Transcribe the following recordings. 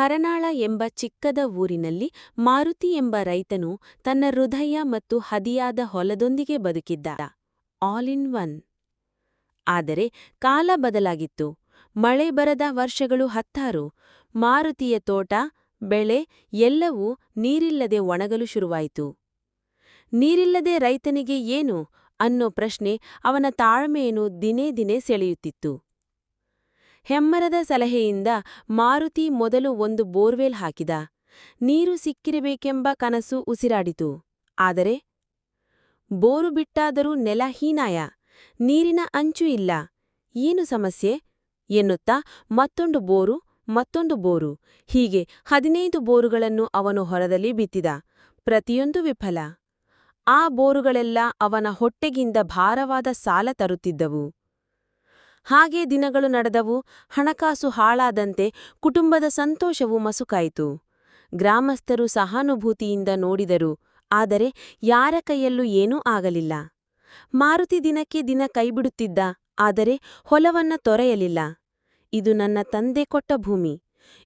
ಹರನಾಳ ಎಂಬ ಚಿಕ್ಕದ ಊರಿನಲ್ಲಿ ಮಾರುತಿ ಎಂಬ ರೈತನು ತನ್ನ ಹೃದಯ ಮತ್ತು ಹದಿಯಾದ ಹೊಲದೊಂದಿಗೆ ಬದುಕಿದ್ದ. ಆಲ್ ಇನ್ ಒನ್ ಆದರೆ ಕಾಲ ಬದಲಾಗಿತ್ತು. ಮಳೆ ಬರದ ವರ್ಷಗಳು ಹತ್ತಾರು. ಮಾರುತಿಯ ತೋಟ, ಬೆಳೆ ಎಲ್ಲವೂ ನೀರಿಲ್ಲದೆ ಒಣಗಲು ಶುರುವಾಯಿತು. ನೀರಿಲ್ಲದೆ ರೈತನಿಗೆ ಏನು ಅನ್ನೋ ಪ್ರಶ್ನೆ ಅವನ ತಾಳ್ಮೆಯನ್ನು ದಿನೇ ದಿನೇ ಸೆಳೆಯುತ್ತಿತ್ತು. ಹೆಮ್ಮರದ ಸಲಹೆಯಿಂದ ಮಾರುತಿ ಮೊದಲು ಒಂದು ಬೋರ್ವೆಲ್ ಹಾಕಿದ. ನೀರು ಸಿಕ್ಕಿರಬೇಕೆಂಬ ಕನಸು ಉಸಿರಾಡಿತು. ಆದರೆ ಬೋರು ಬಿಟ್ಟಾದರೂ ನೆಲ ಹೀನಾಯ. ನೀರಿನ ಅಂಚು ಇಲ್ಲ. ಏನು ಸಮಸ್ಯೆ? ಎನ್ನುತ್ತಾ ಮತ್ತೊಂದು ಬೋರು ಮತ್ತೊಂದು ಬೋರು. ಹೀಗೆ ಹದಿನೈದು ಬೋರುಗಳನ್ನು ಅವನು ಹೊರದಲ್ಲಿ ಬಿತ್ತಿದ. ಪ್ರತಿಯೊಂದು ವಿಫಲ. ಆ ಬೋರುಗಳೆಲ್ಲ ಅವನ ಹೊಟ್ಟೆಗಿಂದ ಭಾರವಾದ ಸಾಲ ತರುತ್ತಿದ್ದವು. ಹಾಗೆ ದಿನಗಳು ನಡೆದವು, ಹಣಕಾಸು ಹಾಳಾದಂತೆ ಕುಟುಂಬದ ಸಂತೋಷವು ಮಸುಕಾಯಿತು. ಗ್ರಾಮಸ್ಥರು ಸಹಾನುಭೂತಿಯಿಂದ ನೋಡಿದರು, ಆದರೆ ಯಾರ ಕೈಯಲ್ಲೂ ಏನೂ ಆಗಲಿಲ್ಲ. ಮಾರುತಿ ದಿನಕ್ಕೆ ದಿನ ಕೈಬಿಡುತ್ತಿದ್ದ, ಆದರೆ ಹೊಲವನ್ನ ತೊರೆಯಲಿಲ್ಲ. ಇದು ನನ್ನ ತಂದೆ ಕೊಟ್ಟ ಭೂಮಿ.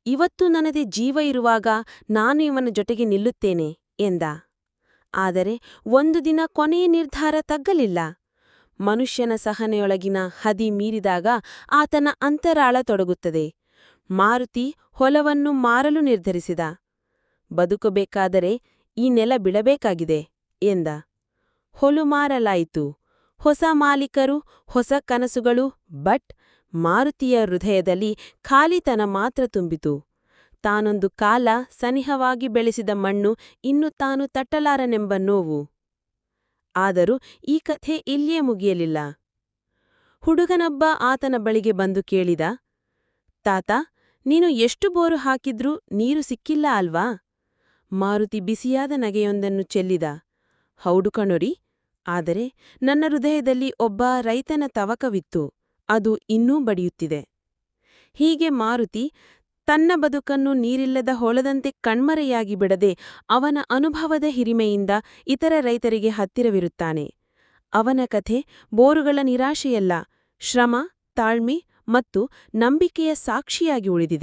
ಇವತ್ತು ನನ್ನದೇ ಜೀವ ಇರುವಾಗ ನಾನು ಇವನ ಜೊತೆಗೆ ನಿಲ್ಲುತ್ತೇನೆ, ಎಂದ. ಆದರೆ ಒಂದು ದಿನ ಕೊನೆಯ ನಿರ್ಧಾರ ತಗ್ಗಲಿಲ್ಲ. ಮನುಷ್ಯನ ಸಹನೆಯೊಳಗಿನ ಹದಿ ಮೀರಿದಾಗ ಆತನ ಅಂತರಾಳ ತೊಡಗುತ್ತದೆ. ಮಾರುತಿ ಹೊಲವನ್ನು ಮಾರಲು ನಿರ್ಧರಿಸಿದ. ಬದುಕಬೇಕಾದರೆ ಈ ನೆಲ ಬಿಡಬೇಕಾಗಿದೆ ಎಂದ. ಹೊಲು ಮಾರಲಾಯಿತು. ಹೊಸ ಮಾಲೀಕರು, ಹೊಸ ಕನಸುಗಳು ಬಟ್ ಮಾರುತಿಯ ಹೃದಯದಲ್ಲಿ ಖಾಲಿತನ ಮಾತ್ರ ತುಂಬಿತು. ತಾನೊಂದು ಕಾಲ ಸನಿಹವಾಗಿ ಬೆಳೆಸಿದ ಮಣ್ಣು ಇನ್ನು ತಾನು ತಟ್ಟಲಾರನೆಂಬ ನೋವು. ಆದರೂ ಈ ಕಥೆ ಇಲ್ಲಿಯೇ ಮುಗಿಯಲಿಲ್ಲ. ಹುಡುಗನೊಬ್ಬ ಆತನ ಬಳಿಗೆ ಬಂದು ಕೇಳಿದ, ತಾತ, ನೀನು ಎಷ್ಟು ಬೋರು ಹಾಕಿದ್ರೂ ನೀರು ಸಿಕ್ಕಿಲ್ಲ ಅಲ್ವಾ? ಮಾರುತಿ ಬಿಸಿಯಾದ ನಗೆಯೊಂದನ್ನು ಚೆಲ್ಲಿದ ಹೌಡು ಕಣೊರಿ, ಆದರೆ ನನ್ನ ಹೃದಯದಲ್ಲಿ ಒಬ್ಬ ರೈತನ ತವಕವಿತ್ತು, ಅದು ಇನ್ನೂ ಬಡಿಯುತ್ತಿದೆ. ಹೀಗೆ ಮಾರುತಿ ತನ್ನ ಬದುಕನ್ನು ನೀರಿಲ್ಲದ ಹೊಳದಂತೆ ಕಣ್ಮರೆಯಾಗಿ ಬಿಡದೆ ಅವನ ಅನುಭವದ ಹಿರಿಮೆಯಿಂದ ಇತರ ರೈತರಿಗೆ ಹತ್ತಿರವಿರುತ್ತಾನೆ. ಅವನ ಕಥೆ ಬೋರುಗಳ ನಿರಾಶೆಯಲ್ಲ, ಶ್ರಮ, ತಾಳ್ಮೆ ಮತ್ತು ನಂಬಿಕೆಯ ಸಾಕ್ಷಿಯಾಗಿ ಉಳಿದಿದೆ.